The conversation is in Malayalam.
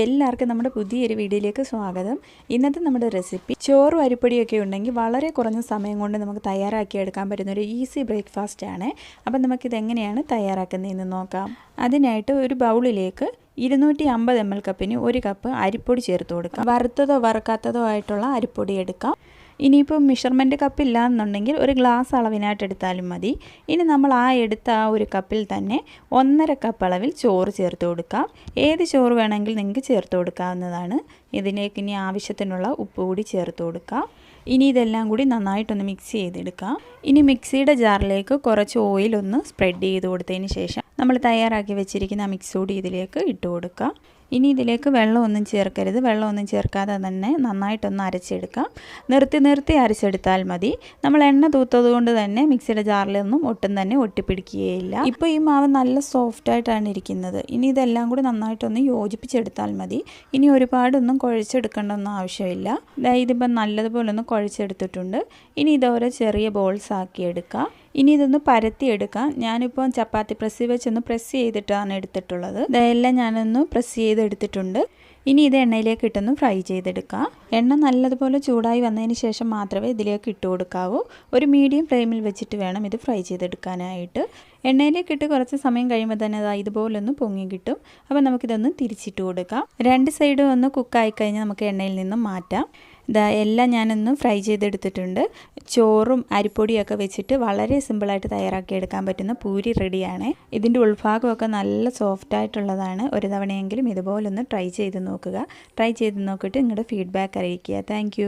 എല്ലാവർക്കും നമ്മുടെ പുതിയൊരു വീഡിയോയിലേക്ക് സ്വാഗതം. ഇന്നത്തെ നമ്മുടെ റെസിപ്പി ചോറും അരിപ്പൊടിയൊക്കെ ഉണ്ടെങ്കിൽ വളരെ കുറഞ്ഞ സമയം കൊണ്ട് നമുക്ക് തയ്യാറാക്കി എടുക്കാൻ പറ്റുന്ന ഒരു ഈസി ബ്രേക്ക്ഫാസ്റ്റ് ആണ്. അപ്പം നമുക്കിത് എങ്ങനെയാണ് തയ്യാറാക്കുന്നതെന്ന് നോക്കാം. അതിനായിട്ട് ഒരു ബൗളിലേക്ക് ഇരുന്നൂറ്റി അമ്പത് എം എൽ കപ്പിന് ഒരു കപ്പ് അരിപ്പൊടി ചേർത്ത് കൊടുക്കാം. വറുത്തതോ വറുക്കാത്തതോ ആയിട്ടുള്ള അരിപ്പൊടി എടുക്കാം. ഇനിയിപ്പോൾ മെഷർമെന്റ് കപ്പ് ഇല്ല എന്നുണ്ടെങ്കിൽ ഒരു ഗ്ലാസ് അളവിനായിട്ട് എടുത്താലും മതി. ഇനി നമ്മൾ ആ എടുത്ത ആ ഒരു കപ്പിൽ തന്നെ ഒന്നര കപ്പ് അളവിൽ ചോറ് ചേർത്ത് കൊടുക്കാം. ഏത് ചോറ് വേണമെങ്കിൽ നിങ്ങൾക്ക് ചേർത്ത് കൊടുക്കാവുന്നതാണ്. ഇതിലേക്ക് ഇനി ആവശ്യത്തിനുള്ള ഉപ്പ് കൂടി ചേർത്ത് കൊടുക്കാം. ഇനി ഇതെല്ലാം കൂടി നന്നായിട്ടൊന്ന് മിക്സ് ചെയ്തെടുക്കാം. ഇനി മിക്സിയുടെ ജാറിലേക്ക് കുറച്ച് ഓയിൽ ഒന്ന് സ്പ്രെഡ് ചെയ്ത് കൊടുത്തതിന് ശേഷം നമ്മൾ തയ്യാറാക്കി വെച്ചിരിക്കുന്ന ആ മിക്സ് കൂടി ഇതിലേക്ക് ഇട്ട് കൊടുക്കാം. ഇനി ഇതിലേക്ക് വെള്ളമൊന്നും ചേർക്കരുത്. വെള്ളമൊന്നും ചേർക്കാതെ തന്നെ നന്നായിട്ടൊന്ന് അരച്ചെടുക്കാം. നിർത്തി നിർത്തി അരച്ചെടുത്താൽ മതി. നമ്മൾ എണ്ണ തൂത്തത് കൊണ്ട് തന്നെ മിക്സിയുടെ ജാറിലൊന്നും ഒട്ടും തന്നെ ഒട്ടിപ്പിടിക്കുകയില്ല. ഇപ്പോൾ ഈ മാവ് നല്ല സോഫ്റ്റായിട്ടാണ് ഇരിക്കുന്നത്. ഇനി ഇതെല്ലാം കൂടി നന്നായിട്ടൊന്ന് യോജിപ്പിച്ചെടുത്താൽ മതി. ഇനി ഒരുപാടൊന്നും കുഴച്ചെടുക്കേണ്ടൊന്നും ആവശ്യമില്ല. ഇതിപ്പം നല്ലതുപോലെ ഒന്ന് കുഴച്ചെടുത്തിട്ടുണ്ട്. ഇനി ഇതോരോ ചെറിയ ബോൾസ് ആക്കി എടുക്കാം. ഇനി ഇതൊന്ന് പരത്തിയെടുക്കാം. ഞാനിപ്പോൾ ചപ്പാത്തി പ്രസ് വെച്ചൊന്ന് പ്രസ് ചെയ്തിട്ടാണ് എടുത്തിട്ടുള്ളത്. ഇതെല്ലാം ഞാനൊന്ന് പ്രസ് ചെയ്തെടുത്തിട്ടുണ്ട്. ഇനി ഇത് എണ്ണയിലേക്ക് ഇട്ടൊന്ന് ഫ്രൈ ചെയ്തെടുക്കാം. എണ്ണ നല്ലതുപോലെ ചൂടായി വന്നതിന് ശേഷം മാത്രമേ ഇതിലേക്ക് ഇട്ട് കൊടുക്കാവൂ. ഒരു മീഡിയം ഫ്ലെയിമിൽ വെച്ചിട്ട് വേണം ഇത് ഫ്രൈ ചെയ്തെടുക്കാനായിട്ട്. എണ്ണയിലേക്ക് ഇട്ട് കുറച്ച് സമയം കഴിയുമ്പോൾ തന്നെ അതാ ഇതുപോലെ ഒന്ന് പൊങ്ങി കിട്ടും. അപ്പോൾ നമുക്കിതൊന്ന് തിരിച്ചിട്ട് കൊടുക്കാം. രണ്ട് സൈഡും ഒന്ന് കുക്കായി കഴിഞ്ഞാൽ നമുക്ക് എണ്ണയിൽ നിന്നും മാറ്റാം. ഇതാ എല്ലാം ഞാനൊന്ന് ഫ്രൈ ചെയ്തെടുത്തിട്ടുണ്ട്. ചോറും അരിപ്പൊടിയൊക്കെ വെച്ചിട്ട് വളരെ സിമ്പിളായിട്ട് തയ്യാറാക്കി എടുക്കാൻ പറ്റുന്ന പൂരി റെഡിയാണ്. ഇതിന്റെ ഉൾഭാഗമൊക്കെ നല്ല സോഫ്റ്റ് ആയിട്ടുള്ളതാണ് ഒരു തവണയെങ്കിലും ഇതുപോലൊന്ന് ട്രൈ ചെയ്ത് നോക്കുക. ട്രൈ ചെയ്ത് നോക്കിയിട്ട് നിങ്ങളുടെ ഫീഡ്ബാക്ക് അറിയിക്കുക. താങ്ക്